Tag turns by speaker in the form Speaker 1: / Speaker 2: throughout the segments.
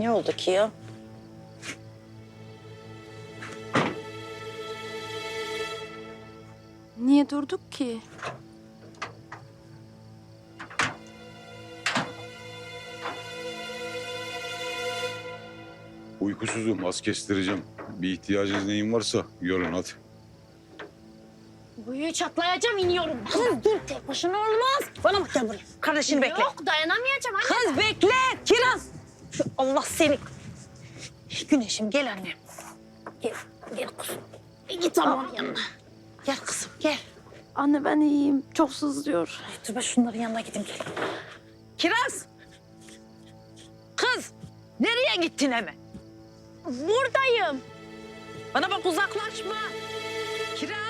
Speaker 1: Ne oldu ki ya?
Speaker 2: Niye durduk ki?
Speaker 3: Uykusuzum, az kestireceğim. Bir ihtiyacınız neyin varsa görün hadi.
Speaker 4: Buyu çatlayacağım iniyorum.
Speaker 1: Kız dur tek başına olmaz. Bana bak gel buraya. Kardeşini bekle.
Speaker 4: Yok dayanamayacağım anne.
Speaker 1: Kız bekle. Kiraz. Şu Allah seni. Güneşim gel annem. Gel, gel kızım. E, Git ama onun yanına. Gel kızım gel.
Speaker 2: Anne ben iyiyim. Çok sızlıyor.
Speaker 1: Dur ben şunların yanına gideyim gel. Kiraz. Kız. Nereye gittin hemen?
Speaker 4: Buradayım.
Speaker 1: Bana bak uzaklaşma. Kiraz.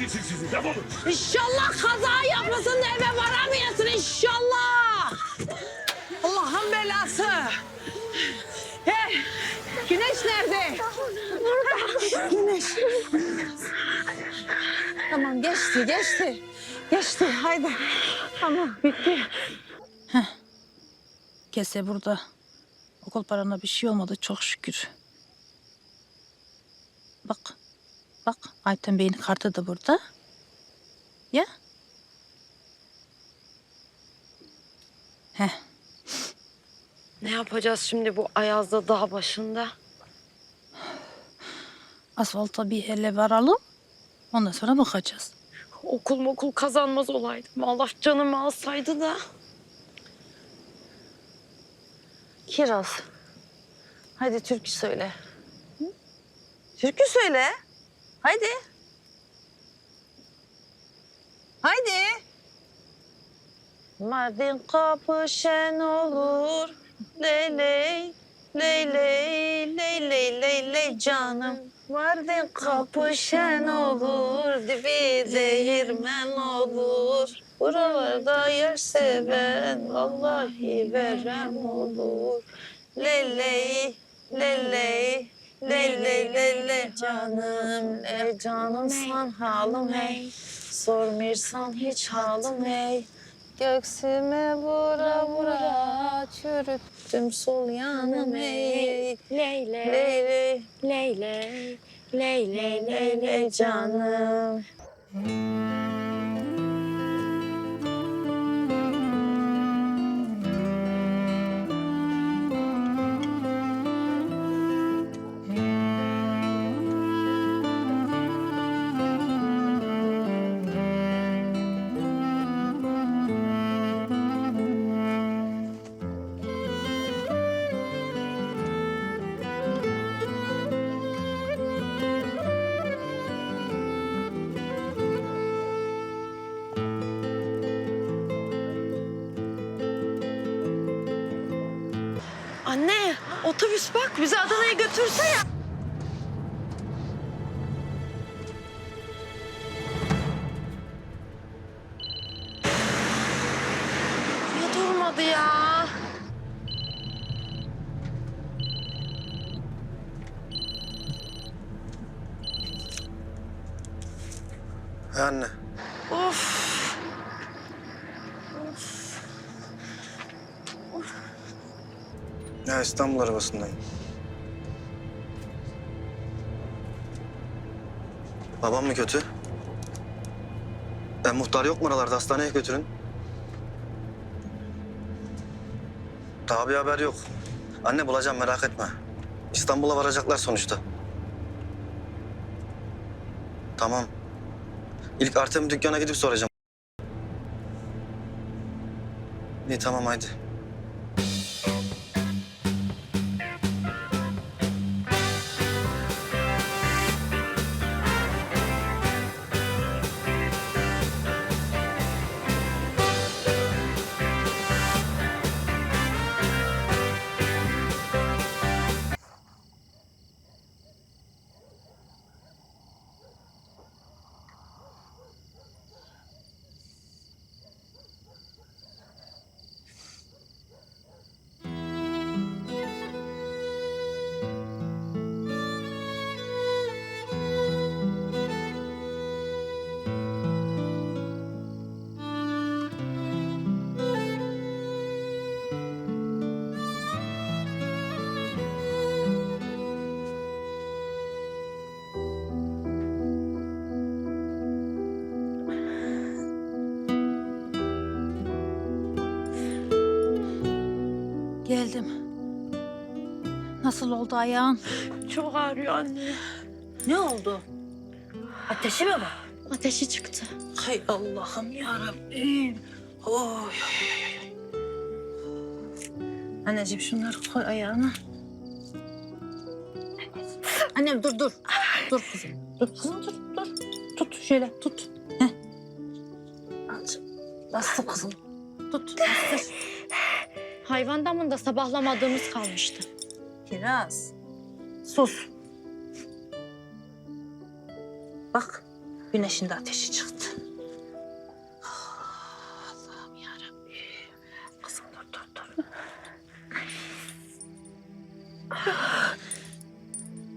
Speaker 5: Yesin sizi, defolun!
Speaker 1: İnşallah kaza yapmasın da eve varamayasın inşallah. Allah'ın belası. He, güneş nerede? Burada. Güneş. Tamam geçti, geçti. Geçti, haydi. Tamam, bitti.
Speaker 6: Kese burada. Okul parana bir şey olmadı çok şükür. Bak. Bak Ayten Bey'in kartı da burada. Ya. Heh.
Speaker 7: Ne yapacağız şimdi bu Ayaz'da dağ başında?
Speaker 6: Asfalta bir hele varalım. Ondan sonra bakacağız.
Speaker 7: Okul mokul kazanmaz olaydım. Allah canımı alsaydı da.
Speaker 1: Kiraz. Hadi türkü söyle. Türkü söyle. Haydi. Haydi. Mardin kapı şen olur. Leyley, leyley, leyley, leyley canım. Mardin kapı şen olur. Dibi değirmen olur. Buralarda yer seven vallahi verem olur. Leyley, leyley, leyley, leyley canım. Ey canım san halım hey. Sormirsan hiç halım hey. Göksüme vura vura çürüttüm sol yanım hey.
Speaker 4: Leyle,
Speaker 1: Leyley,
Speaker 4: leyle, leyle,
Speaker 1: leyley canım.
Speaker 7: Otobüs bak bizi Adana'ya götürse ya. Niye durmadı ya?
Speaker 8: Anne.
Speaker 7: Of.
Speaker 8: Ya İstanbul arabasındayım. Babam mı kötü? E, muhtar yok mu oralarda? Hastaneye götürün. Daha bir haber yok. Anne bulacağım merak etme. İstanbul'a varacaklar sonuçta. Tamam. İlk Artem dükkana gidip soracağım. İyi tamam haydi.
Speaker 1: Geldim. Nasıl oldu ayağın?
Speaker 9: Çok ağrıyor anne.
Speaker 1: Ne oldu? Ateşi mi var?
Speaker 9: Ateşi çıktı.
Speaker 1: Hay Allah'ım ya Rabbim. Oy, oy, oy, oy. Anneciğim şunları koy ayağına. Annem dur dur. Dur kızım. Dur kızım dur dur. Tut şöyle tut. Heh. Bastır kızım. Tut bastır.
Speaker 4: Hayvan damında sabahlamadığımız kalmıştı.
Speaker 1: Kiraz. Sus. Bak güneşin de ateşi çıktı. Ah, Allah'ım yarabbim. Kızım dur dur dur.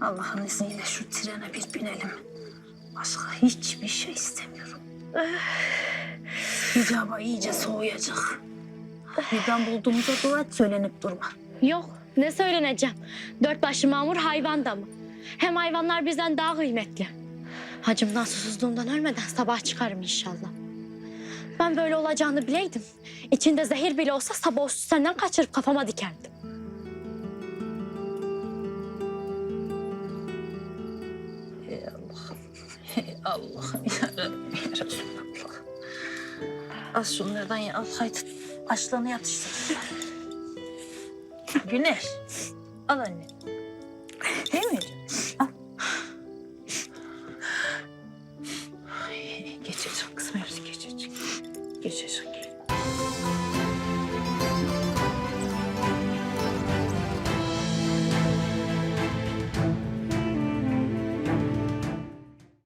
Speaker 1: Allah'ın izniyle şu trene bir binelim. Başka hiçbir şey istemiyorum. İcaba iyice soğuyacak. Bir ben bulduğumuza dua et söylenip durma.
Speaker 4: Yok, ne söyleneceğim? Dört başı mamur hayvan damı. Hem hayvanlar bizden daha kıymetli. Hacımdan susuzluğumdan ölmeden sabah çıkarım inşallah. Ben böyle olacağını bileydim. İçinde zehir bile olsa sabah üstü senden kaçırıp kafama dikerdim.
Speaker 1: Ey Allah'ım. Ey Allah'ım ya Rabbi. Ya Resulallah. Al şunlardan ya al haydi. Açlığını yatıştır. Güneş. Al anne. Değil mi? Al. Geçecek kızım hepsi geçecek. Geçecek.